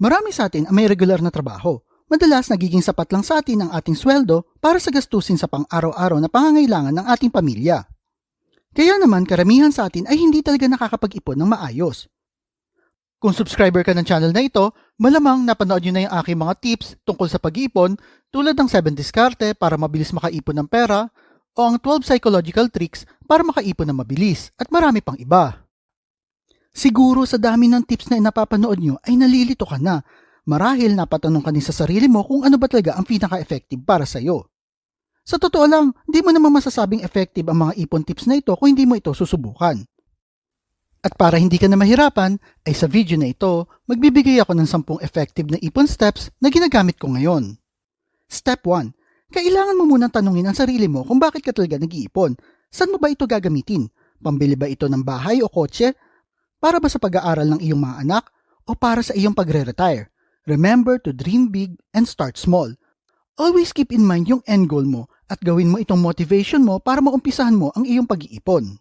Marami sa atin ang may regular na trabaho. Madalas nagiging sapat lang sa atin ang ating sweldo para sa gastusin sa pang-araw-araw na pangangailangan ng ating pamilya. Kaya naman karamihan sa atin ay hindi talaga nakakapag-ipon ng maayos. Kung subscriber ka ng channel na ito, malamang napanood nyo na yung aking mga tips tungkol sa pag-iipon tulad ng 7 diskarte para mabilis makaipon ng pera o ang 12 psychological tricks para makaipon ng mabilis at marami pang iba. Siguro sa dami ng tips na napapanood nyo ay nalilito ka na. Marahil napatanong ka din sa sarili mo kung ano ba talaga ang pinaka-effective para sa'yo. Sa totoo lang, hindi mo naman masasabing effective ang mga ipon tips na ito kung hindi mo ito susubukan. At para hindi ka na mahirapan, ay sa video na ito, magbibigay ako ng 10 effective na ipon steps na ginagamit ko ngayon. Step 1. Kailangan mo munang tanungin ang sarili mo kung bakit ka talaga nag-iipon. Saan mo ba ito gagamitin? Pambili ba ito ng bahay o kotse? Para ba sa pag-aaral ng iyong mga anak? O para sa iyong pagre-retire? Remember to dream big and start small. Always keep in mind yung end goal mo at gawin mo itong motivation mo para maumpisahan mo ang iyong pag-iipon.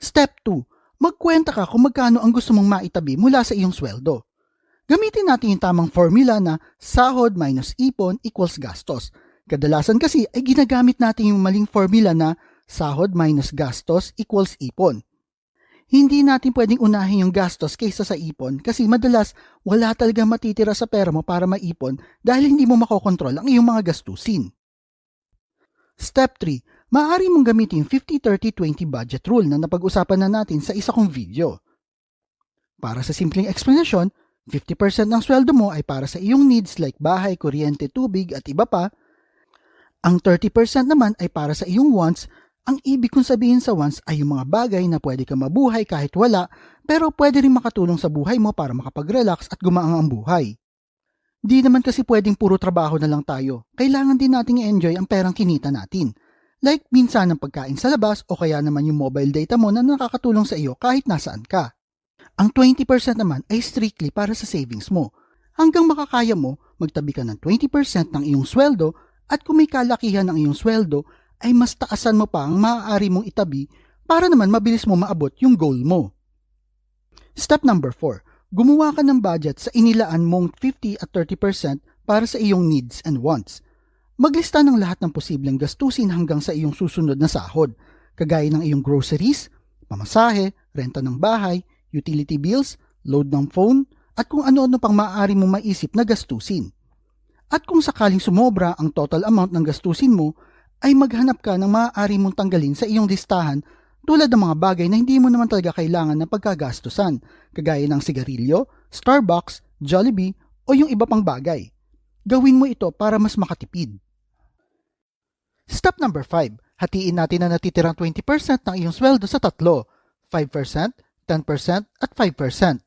Step 2. Magkwenta ka kung magkano ang gusto mong maitabi mula sa iyong sweldo. Gamitin natin yung tamang formula na sahod minus ipon equals gastos. Kadalasan kasi ay ginagamit natin yung maling formula na sahod minus gastos equals ipon. Hindi natin pwedeng unahin yung gastos kaysa sa ipon kasi madalas wala talagang matitira sa pera mo para maipon dahil hindi mo makokontrol ang iyong mga gastusin. Step 3. Maaari mong gamitin 50-30-20 budget rule na napag-usapan na natin sa isa kong video. Para sa simpleng explanation, 50% ng sweldo mo ay para sa iyong needs like bahay, kuryente, tubig at iba pa. Ang 30% naman ay para sa iyong wants. Ang ibig kong sabihin sa wants ay yung mga bagay na pwede ka mabuhay kahit wala pero pwede rin makatulong sa buhay mo para makapag-relax at gumaang ang buhay. Di naman kasi pwedeng puro trabaho na lang tayo. Kailangan din nating i-enjoy ang perang kinita natin. Like minsan ng pagkain sa labas o kaya naman yung mobile data mo na nakakatulong sa iyo kahit nasaan ka. Ang 20% naman ay strictly para sa savings mo. Hanggang makakaya mo, magtabi ka ng 20% ng iyong sweldo at kung may kalakihan ng iyong sweldo, ay mas taasan mo pa ang maaari mong itabi para naman mabilis mo maabot yung goal mo. Step number 4. Gumawa ka ng budget sa inilaan mong 50 at 30% para sa iyong needs and wants. Maglista ng lahat ng posibleng gastusin hanggang sa iyong susunod na sahod, kagaya ng iyong groceries, pamasahe, renta ng bahay, utility bills, load ng phone, at kung ano-ano pang maaari mong maisip na gastusin. At kung sakaling sumobra ang total amount ng gastusin mo, ay maghanap ka ng maaari mong tanggalin sa iyong listahan tulad ng mga bagay na hindi mo naman talaga kailangan na pagkagastusan, kagaya ng sigarilyo, Starbucks, Jollibee, o yung iba pang bagay. Gawin mo ito para mas makatipid. Step number 5. Hatiin natin na natitirang 20% ng iyong sweldo sa tatlo. 5%, 10% at 5%.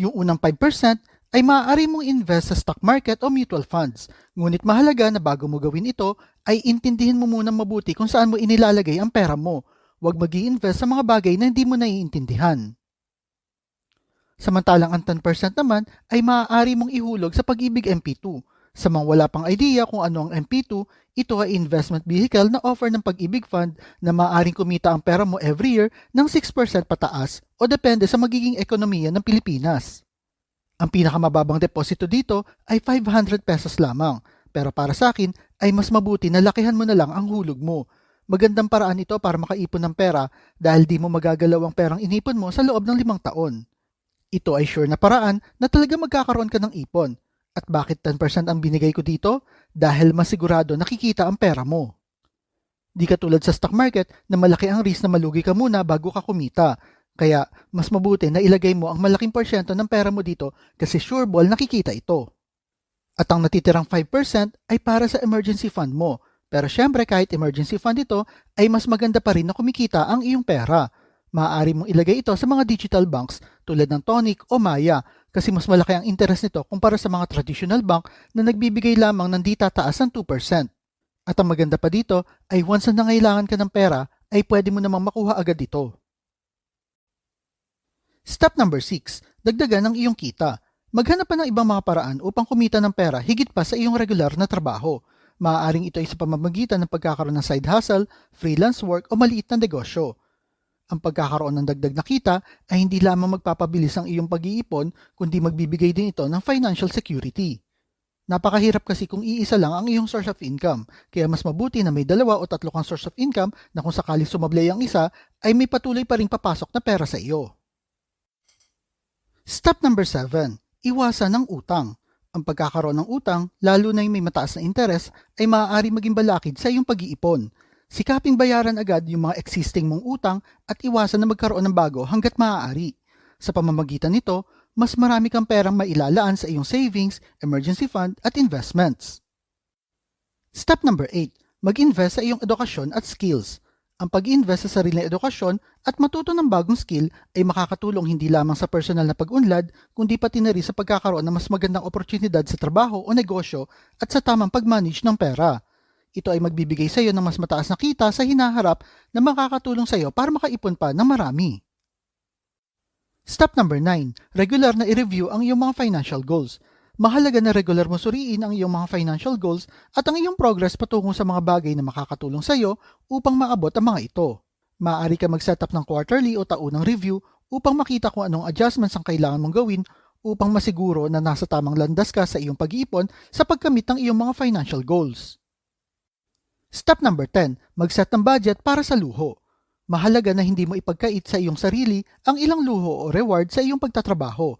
Yung unang 5% ay maaari mong invest sa stock market o mutual funds. Ngunit mahalaga na bago mo gawin ito ay intindihin mo muna mabuti kung saan mo inilalagay ang pera mo. Huwag mag invest sa mga bagay na hindi mo naiintindihan. Samantalang ang 10% naman ay maaari mong ihulog sa pag-ibig MP2. Sa mga wala pang idea kung ano ang MP2, ito ay investment vehicle na offer ng pag-ibig fund na maaaring kumita ang pera mo every year ng 6% pataas o depende sa magiging ekonomiya ng Pilipinas. Ang pinakamababang deposito dito ay 500 pesos lamang, pero para sa akin ay mas mabuti na lakihan mo na lang ang hulog mo. Magandang paraan ito para makaipon ng pera dahil di mo magagalaw ang perang inipon mo sa loob ng limang taon. Ito ay sure na paraan na talaga magkakaroon ka ng ipon. At bakit 10% ang binigay ko dito? Dahil masigurado nakikita ang pera mo. Di katulad sa stock market na malaki ang risk na malugi ka muna bago ka kumita. Kaya mas mabuti na ilagay mo ang malaking porsyento ng pera mo dito kasi sure ball nakikita ito. At ang natitirang 5% ay para sa emergency fund mo. Pero syempre kahit emergency fund ito ay mas maganda pa rin na kumikita ang iyong pera maaari mong ilagay ito sa mga digital banks tulad ng Tonic o Maya kasi mas malaki ang interest nito kumpara sa mga traditional bank na nagbibigay lamang ng di tataas ng 2%. At ang maganda pa dito ay once na nangailangan ka ng pera ay pwede mo namang makuha agad ito. Step number 6. Dagdagan ang iyong kita. Maghanap pa ng ibang mga paraan upang kumita ng pera higit pa sa iyong regular na trabaho. Maaaring ito ay sa pamamagitan ng pagkakaroon ng side hustle, freelance work o maliit na negosyo. Ang pagkakaroon ng dagdag na kita ay hindi lamang magpapabilis ang iyong pag-iipon, kundi magbibigay din ito ng financial security. Napakahirap kasi kung iisa lang ang iyong source of income, kaya mas mabuti na may dalawa o tatlo kang source of income na kung sakaling sumablay ang isa, ay may patuloy pa ring papasok na pera sa iyo. Step number 7. Iwasan ng utang. Ang pagkakaroon ng utang, lalo na yung may mataas na interes, ay maaari maging balakid sa iyong pag-iipon. Sikaping bayaran agad yung mga existing mong utang at iwasan na magkaroon ng bago hanggat maaari. Sa pamamagitan nito, mas marami kang perang mailalaan sa iyong savings, emergency fund at investments. Step number 8. Mag-invest sa iyong edukasyon at skills. Ang pag-invest sa sariling edukasyon at matuto ng bagong skill ay makakatulong hindi lamang sa personal na pag-unlad, kundi pati na rin sa pagkakaroon ng mas magandang oportunidad sa trabaho o negosyo at sa tamang pag-manage ng pera. Ito ay magbibigay sa iyo ng mas mataas na kita sa hinaharap na makakatulong sa iyo para makaipon pa ng marami. Step number 9. Regular na i-review ang iyong mga financial goals. Mahalaga na regular mo suriin ang iyong mga financial goals at ang iyong progress patungo sa mga bagay na makakatulong sa iyo upang maabot ang mga ito. Maaari ka mag-setup ng quarterly o taunang review upang makita kung anong adjustments ang kailangan mong gawin upang masiguro na nasa tamang landas ka sa iyong pag-iipon sa pagkamit ng iyong mga financial goals. Step number 10. Mag-set ng budget para sa luho. Mahalaga na hindi mo ipagkait sa iyong sarili ang ilang luho o reward sa iyong pagtatrabaho.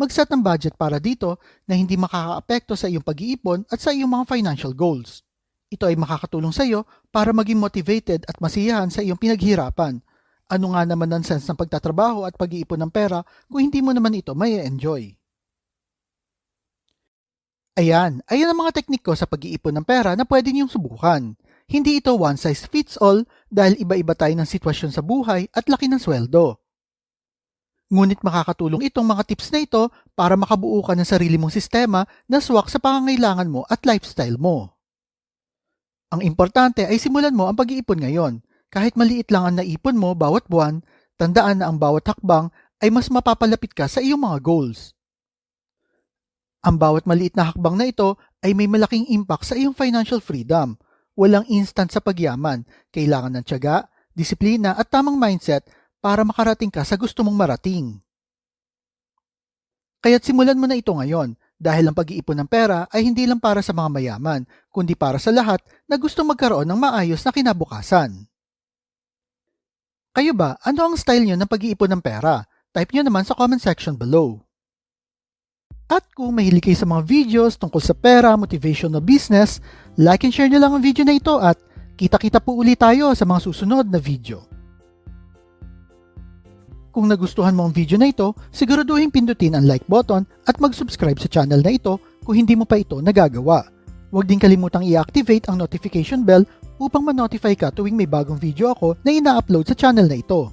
Mag-set ng budget para dito na hindi makakaapekto sa iyong pag-iipon at sa iyong mga financial goals. Ito ay makakatulong sa iyo para maging motivated at masiyahan sa iyong pinaghirapan. Ano nga naman ang sense ng pagtatrabaho at pag-iipon ng pera kung hindi mo naman ito may enjoy? Ayan, ayan ang mga teknik ko sa pag-iipon ng pera na pwede niyong subukan. Hindi ito one size fits all dahil iba-iba tayo ng sitwasyon sa buhay at laki ng sweldo. Ngunit makakatulong itong mga tips na ito para makabuo ka ng sarili mong sistema na swak sa pangangailangan mo at lifestyle mo. Ang importante ay simulan mo ang pag-iipon ngayon. Kahit maliit lang ang naipon mo bawat buwan, tandaan na ang bawat hakbang ay mas mapapalapit ka sa iyong mga goals. Ang bawat maliit na hakbang na ito ay may malaking impact sa iyong financial freedom. Walang instant sa pagyaman. Kailangan ng tiyaga, disiplina at tamang mindset para makarating ka sa gusto mong marating. Kaya't simulan mo na ito ngayon dahil ang pag-iipon ng pera ay hindi lang para sa mga mayaman, kundi para sa lahat na gustong magkaroon ng maayos na kinabukasan. Kayo ba, ano ang style nyo ng pag-iipon ng pera? Type nyo naman sa comment section below. At kung mahilig kayo sa mga videos tungkol sa pera, motivation na business, like and share nyo lang ang video na ito at kita-kita po ulit tayo sa mga susunod na video. Kung nagustuhan mo ang video na ito, siguraduhin pindutin ang like button at mag-subscribe sa channel na ito kung hindi mo pa ito nagagawa. Huwag din kalimutang i-activate ang notification bell upang ma-notify ka tuwing may bagong video ako na ina-upload sa channel na ito.